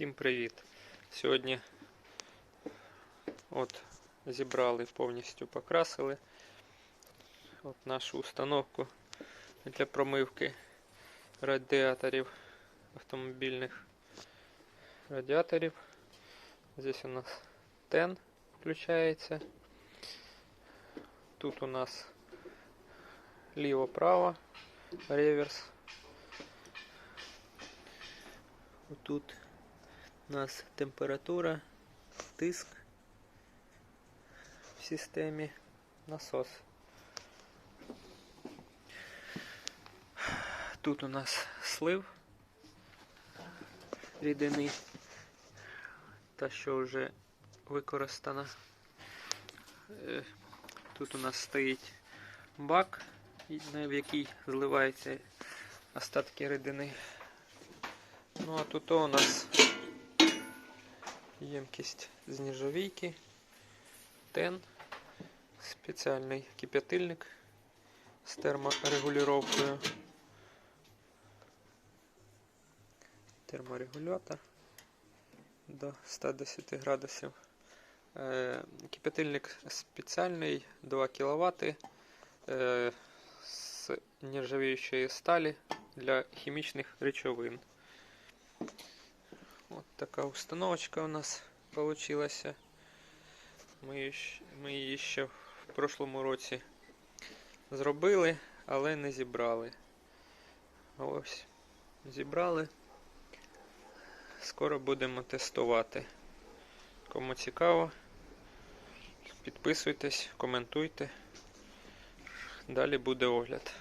Всім привіт! Сьогодні от зібрали повністю покрасили от нашу установку для промивки радіаторів автомобільних радіаторів. Здесь у нас тен включається. Тут у нас ліво-право реверс. Тут у нас температура, тиск в системі, насос. Тут у нас слив рідини, та що вже використана. Е, Тут у нас стоїть бак, в який зливаються остатки рідини. Ну а тут у нас ємкість з нержавійки, тен, спеціальний кип'ятильник з терморегулювання, терморегулятор до 110 градусів. Е, Кип'ятильник спеціальний 2 кВт е, з нержавіючої сталі для хімічних речовин. Така установочка у нас получилася. Ми ми її ще в прошлому році зробили, але не зібрали. Ось, зібрали. Скоро будемо тестувати. Кому цікаво, підписуйтесь, коментуйте. Далі буде огляд.